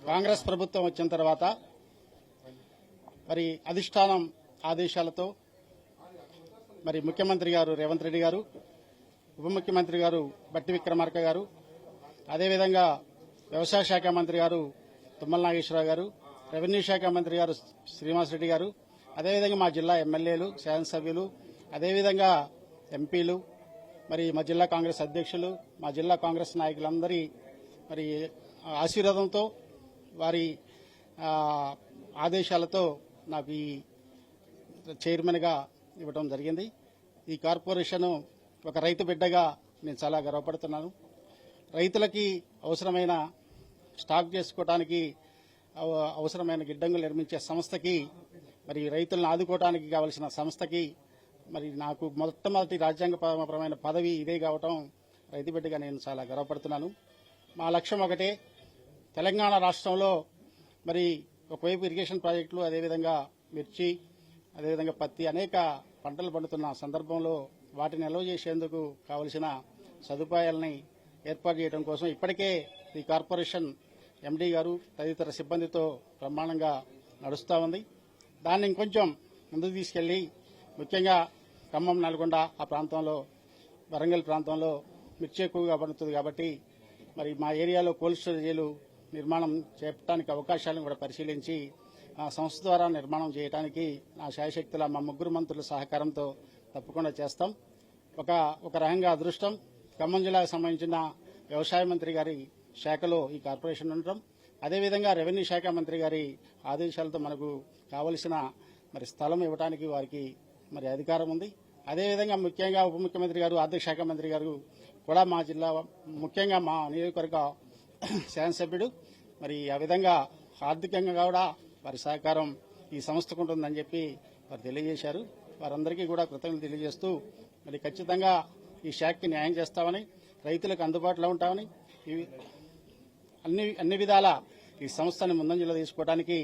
కాంగ్రెస్ ప్రభుత్వం వచ్చిన తర్వాత మరి అధిష్టానం ఆదేశాలతో మరి ముఖ్యమంత్రి గారు రేవంత్ రెడ్డి గారు ఉప ముఖ్యమంత్రి గారు బట్టి విక్రమార్క గారు అదేవిధంగా వ్యవసాయ శాఖ మంత్రి గారు తుమ్మల నాగేశ్వరరావు గారు రెవెన్యూ శాఖ మంత్రి గారు శ్రీనివాస్ రెడ్డి గారు అదేవిధంగా మా జిల్లా ఎమ్మెల్యేలు శాసనసభ్యులు అదేవిధంగా ఎంపీలు మరి మా జిల్లా కాంగ్రెస్ అధ్యక్షులు మా జిల్లా కాంగ్రెస్ నాయకులందరి మరి ఆశీర్వాదంతో వారి ఆదేశాలతో నాకు ఈ చైర్మన్గా ఇవ్వడం జరిగింది. ఈ కార్పొరేషన్ ఒక రైతు బిడ్డగా నేను చాలా గర్వపడుతున్నాను. రైతులకి అవసరమైన స్టాక్ చేసుకోవడానికి అవ- అవసరమైన గిడ్డంగులు నిర్మించే సంస్థకి మరి రైతులను ఆదుకోవడానికి కావలసిన సంస్థకి మరి నాకు మొట్టమొదటి రాజ్యాంగపరమైన పదవి ఇదే కావటం రైతు బిడ్డగా నేను చాలా గర్వపడుతున్నాను. మా లక్ష్యం ఒకటే తెలంగాణ రాష్ట్రంలో మరి ఒకవైపు ఇరిగేషన్ ప్రాజెక్టులు అదేవిధంగా మిర్చి అదేవిధంగా పత్తి అనేక పంటలు పండుతున్న సందర్భంలో వాటిని నిల్వ చేసేందుకు కావలసిన సదుపాయాలని ఏర్పాటు చేయడం కోసం ఇప్పటికే ఈ కార్పొరేషన్ ఎండీ గారు తదితర సిబ్బందితో బ్రహ్మాండంగా నడుస్తూ ఉంది. దాన్ని ఇంకొంచెం ముందుకు తీసుకెళ్ళి ముఖ్యంగా ఖమ్మం నల్గొండ ఆ ప్రాంతంలో వరంగల్ ప్రాంతంలో మిర్చి ఎక్కువగా పండుతుంది కాబట్టి మరి మా ఏరియాలో కోల్డ్ స్టోరేజీలు నిర్మాణం చేయటానికి అవకాశాలను కూడా పరిశీలించి ఆ సంస్థ ద్వారా నిర్మాణం చేయడానికి నా శాయశక్తుల మా ముగ్గురు మంత్రుల సహకారంతో తప్పకుండా చేస్తాం. ఒక ఒక రకంగా అదృష్టం. ఖమ్మం జిల్లాకు సంబంధించిన వ్యవసాయ మంత్రి గారి శాఖలో ఈ కార్పొరేషన్ ఉండటం. అదేవిధంగా రెవెన్యూ శాఖ మంత్రి గారి ఆదేశాలతో మనకు కావలసిన మరి స్థలం ఇవ్వడానికి వారికి మరి అధికారం ఉంది. అదేవిధంగా ముఖ్యంగా ఉప ముఖ్యమంత్రి గారు ఆర్థిక శాఖ మంత్రి గారు కూడా మా జిల్లా ముఖ్యంగా మా నియోజకవర్గ శాసనసభ్యుడు. మరి ఆ విధంగా ఆర్థికంగా కూడా వారి సహకారం ఈ సంస్థకు ఉంటుందని చెప్పి వారు తెలియజేశారు. వారందరికీ కూడా కృతజ్ఞతలు తెలియజేస్తూ మరి ఖచ్చితంగా ఈ శాఖకి న్యాయం చేస్తామని రైతులకు అందుబాటులో ఉంటామని అన్ని అన్ని విధాల ఈ సంస్థని ముందంజలో తీసుకోవడానికి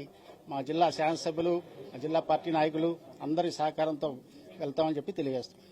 మా జిల్లా శాసనసభ్యులు మా జిల్లా పార్టీ నాయకులు అందరి సహకారంతో వెళ్తామని చెప్పి తెలియజేస్తాం.